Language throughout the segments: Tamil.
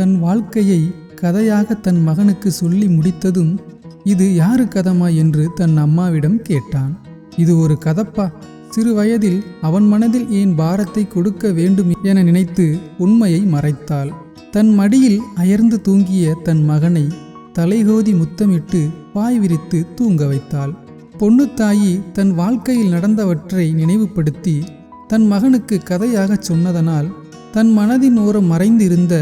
தன் வாழ்க்கையை கதையாக தன் மகனுக்கு சொல்லி முடித்ததும் இது யாரு கதமா என்று தன் அம்மாவிடம் கேட்டான். இது ஒரு கதப்பா? சிறு வயதில் அவன் மனதில் ஏன் பாரத்தை கொடுக்க வேண்டும் என நினைத்து உண்மையை மறைத்தாள். தன் மடியில் அயர்ந்து தூங்கிய தன் மகனை தலைகோதி முத்தமிட்டு பாய் விரித்து தூங்க வைத்தாள். பொண்ணுத்தாயி தன் வாழ்க்கையில் நடந்தவற்றை நினைவுபடுத்தி தன் மகனுக்கு கதையாகச் சொன்னதனால் தன் மனதின் ஓரம் மறைந்திருந்த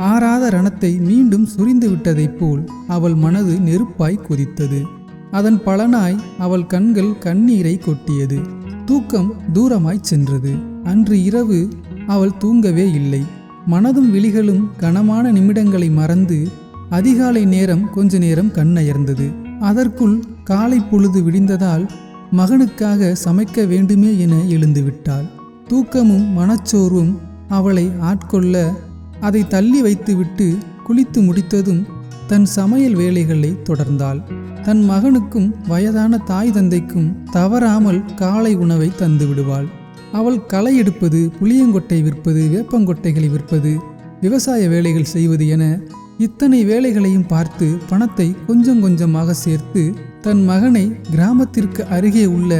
ஆறாத ரணத்தை மீண்டும் சுரிந்து விட்டதைப் போல் அவள் மனது நெருப்பாய் கொதித்தது. அதன் பலனாய் அவள் கண்கள் கண்ணீரை கொட்டியது. தூக்கம் தூரமாய் சென்றது. அன்று இரவு அவள் தூங்கவே இல்லை. மனதும் விழிகளும் கனமான நிமிடங்களை மறந்து அதிகாலை நேரம் கொஞ்ச நேரம் கண்ணயர்ந்தது. அதற்குள் காலை பொழுது விடிந்ததால் மகனுக்காக சமைக்க வேண்டுமே என எழுந்துவிட்டாள் தூக்கமும் மனச்சோர்வும் அவளை ஆட்கொள்ள அதை தள்ளி வைத்துவிட்டு குளித்து முடித்ததும் தன் சமையல் வேலைகளை தொடர்ந்தாள். தன் மகனுக்கும் வயதான தாய் தந்தைக்கும் தவறாமல் காலை உணவை தந்து விடுவாள். அவள் களை எடுப்பது புளியங்கொட்டை விற்பது வேப்பங்கொட்டைகளை விற்பது விவசாய வேலைகள் செய்வது என இத்தனை வேலைகளையும் பார்த்து பணத்தை கொஞ்சம் கொஞ்சமாக சேர்த்து தன் மகனை கிராமத்திற்கு அருகே உள்ள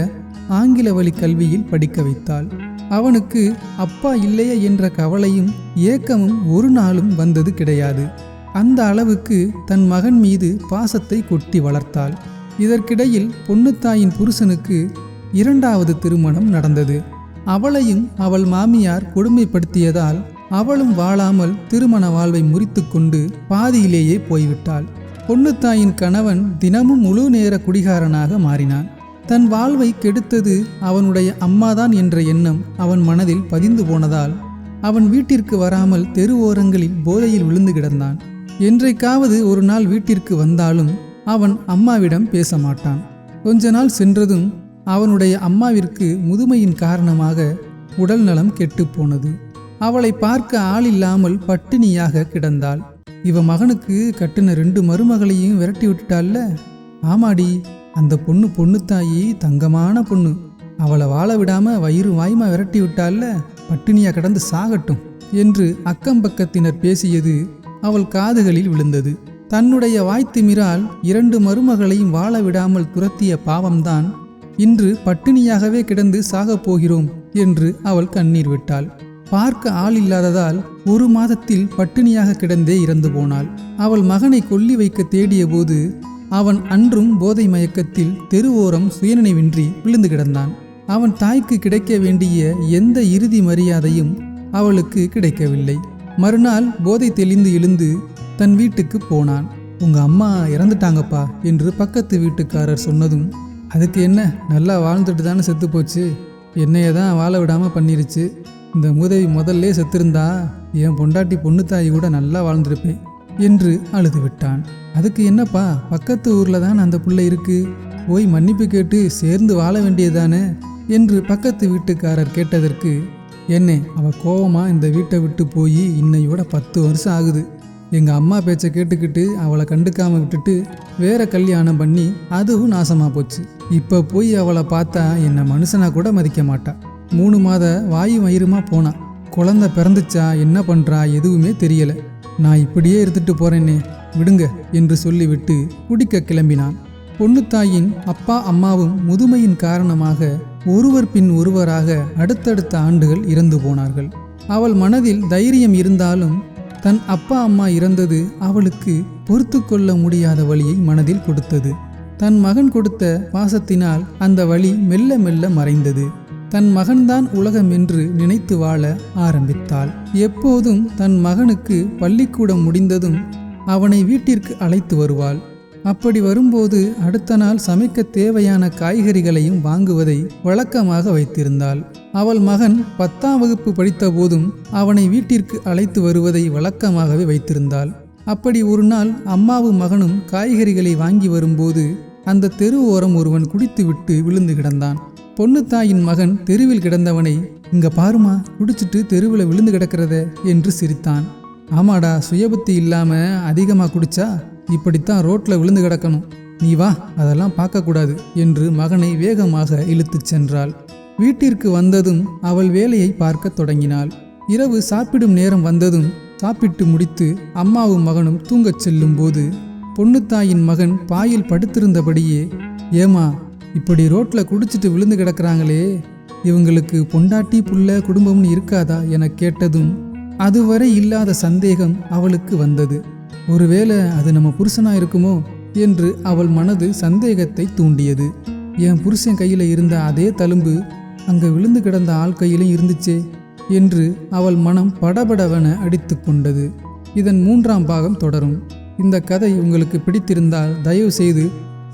ஆங்கில வழி கல்வியில் படிக்க வைத்தாள். அவனுக்கு அப்பா இல்லையே என்ற கவலையும் ஏக்கமும் ஒரு நாளும் வந்தது கிடையாது. அந்த அளவுக்கு தன் மகன் மீது பாசத்தை கொட்டி வளர்த்தாள். இதற்கிடையில் பொண்ணுத்தாயின் புருஷனுக்கு இரண்டாவது திருமணம் நடந்தது. அவளையும் அவள் மாமியார் கொடுமைப்படுத்தியதால் அவளும் வாழாமல் திருமண வாழ்வை முறித்து கொண்டு பாதியிலேயே போய்விட்டாள். பொண்ணுத்தாயின் கணவன் தினமும் முழு நேர குடிகாரனாக மாறினான். தன் வாழ்வை கெடுத்தது அவனுடைய அம்மாதான் என்ற எண்ணம் அவன் மனதில் பதிந்து போனதால் அவன் வீட்டிற்கு வராமல் தெரு ஓரங்களில் போதையில் விழுந்து கிடந்தான். என்றைக்காவது ஒரு நாள் வீட்டிற்கு வந்தாலும் அவன் அம்மாவிடம் பேச மாட்டான் கொஞ்ச நாள் சென்றதும் அவனுடைய அம்மாவிற்கு முதுமையின் காரணமாக உடல் நலம் கெட்டுப்போனது அவளை பார்க்க ஆள் இல்லாமல் பட்டினியாக கிடந்தாள். இவ மகனுக்கு கட்டின ரெண்டு மருமகளையும் விரட்டி விட்டுட்டாள்ல? ஆமாடி. அந்த பொண்ணு பொண்ணு தாயி தங்கமான பொண்ணு. அவளை வாழ விடாம வயிறு வாய்மா விரட்டி விட்டால்ல பட்டினியா கிடந்து சாகட்டும் என்று அக்கம் பக்கத்தினர் பேசியது அவள் காதுகளில் விழுந்தது. தன்னுடைய வாய்த்திமிரால் இரண்டு மருமகளையும் வாழ விடாமல் துரத்திய பாவம்தான் இன்று பட்டினியாகவே கிடந்து சாகப் போகிறோம் என்று அவள் கண்ணீர் விட்டாள். பார்க்க ஆள் இல்லாததால் ஒரு மாதத்தில் பட்டினியாக கிடந்தே இறந்து போனாள். அவள் மகனை கொல்லி வைக்க தேடியபோது அவன் அன்றும் போதை மயக்கத்தில் தெருவோரம் சுயநினைவின்றி விழுந்து கிடந்தான். அவன் தாய்க்கு கிடைக்க வேண்டிய எந்த இறுதி மரியாதையும் அவளுக்கு கிடைக்கவில்லை. மறுநாள் போதை தெளிந்து எழுந்து தன் வீட்டுக்கு போனான். உங்க அம்மா இறந்துட்டாங்கப்பா என்று பக்கத்து வீட்டுக்காரர் சொன்னதும் அதுக்கு என்ன நல்லா வாழ்ந்துட்டு தானே செத்து போச்சு. என்னைய தான் வாழ விடாமல் பண்ணிருச்சு. இந்த மூதவி முதல்ல செத்திருந்தா என் பொண்டாட்டி பொண்ணு தாய் கூட நல்லா வாழ்ந்திருப்பேன். என்று அழுது விட்டான் அதுக்கு என்னப்பா? பக்கத்து ஊரில் தான் அந்த பிள்ளை இருக்கு. போய் மன்னிப்பு கேட்டு சேர்ந்து வாழ வேண்டியதானே என்று பக்கத்து வீட்டுக்காரர் கேட்டதற்கு என்ன அவ கோவமா இந்த வீட்டை விட்டு போய் இன்னையோட பத்து வருஷம் ஆகுது. எங்கள் அம்மா பேச்சை கேட்டுக்கிட்டு அவளை கண்டுக்காமல் விட்டுட்டு வேற கல்யாணம் பண்ணி அதுவும் நாசமாக போச்சு. இப்போ போய் அவளை பார்த்தா என்னை மனுஷனா கூட மதிக்க மாட்டா. மூணு மாத வாயு வயிறுமா போனான் குழந்தை பிறந்துச்சா என்ன பண்ணுறா எதுவுமே தெரியலை. நான் இப்படியே இருந்துட்டு போறேனே விடுங்க என்று சொல்லிவிட்டு குடிக்க கிளம்பினான். பொண்ணுத்தாயின் அப்பா அம்மாவும் முதுமையின் காரணமாக ஒருவர் பின் ஒருவராக அடுத்தடுத்த ஆண்டுகள் இறந்து போனார்கள். அவள் மனதில் தைரியம் இருந்தாலும் தன் அப்பா அம்மா இறந்தது அவளுக்கு பொறுத்து கொள்ள முடியாத வழியை மனதில் கொடுத்தது. தன் மகன் கொடுத்த பாசத்தினால் அந்த வழி மெல்ல மெல்ல மறைந்தது. தன் மகன்தான் உலகம் என்று நினைத்து வாழ ஆரம்பித்தாள். எப்போதும் தன் மகனுக்கு பள்ளிக்கூடம் முடிந்ததும் அவனை வீட்டிற்கு அழைத்து வருவாள். அப்படி வரும்போது அடுத்த நாள் சமைக்க தேவையான காய்கறிகளையும் வாங்குவதை வழக்கமாக வைத்திருந்தாள். அவள் மகன் பத்தாம் வகுப்பு படித்த போதும் அவனை வீட்டிற்கு அழைத்து வருவதை வழக்கமாகவே வைத்திருந்தாள். அப்படி ஒரு நாள் அம்மாவும் மகனும் காய்கறிகளை வாங்கி வரும்போது அந்த தெரு ஓரம் ஒருவன் குடித்துவிட்டு விழுந்து கிடந்தான். பொண்ணு தாயின் மகன் தெருவில் கிடந்தவனை இங்க பாருமா குடிச்சிட்டு தெருவில் விழுந்து கிடக்கிறத என்று சிரித்தான். ஆமாடா சுயபுத்தி இல்லாம அதிகமா குடிச்சா இப்படித்தான் ரோட்ல விழுந்து கிடக்கணும். நீ வா அதெல்லாம் பார்க்கக்கூடாது என்று மகனை வேகமாக இழுத்துச் சென்றாள். வீட்டிற்கு வந்ததும் அவள் வேலையை பார்க்கத் தொடங்கினாள். இரவு சாப்பிடும் நேரம் வந்ததும் சாப்பிட்டு முடித்து அம்மாவும் மகனும் தூங்கச் செல்லும்போது பொண்ணுத்தாயின் மகன் பாயில் படுத்திருந்தபடியே ஏமா இப்படி ரோட்டில் குடிச்சிட்டு விழுந்து கிடக்கிறாங்களே இவங்களுக்கு பொண்டாட்டி புள்ள குடும்பம்னு இருக்காதா என கேட்டதும் அதுவரை இல்லாத சந்தேகம் அவளுக்கு வந்தது. ஒருவேளை அது நம்ம புருஷனா இருக்குமோ என்று அவள் மனது சந்தேகத்தை தூண்டியது. என் புருஷன் கையில் இருந்த அதே தழும்பு அங்கே விழுந்து கிடந்த ஆள் கையிலும் இருந்துச்சே என்று அவள் மனம் படபடவென அடித்து கொண்டது. இதன் மூன்றாம் பாகம் தொடரும். இந்த கதை உங்களுக்கு பிடித்திருந்தால் தயவு செய்து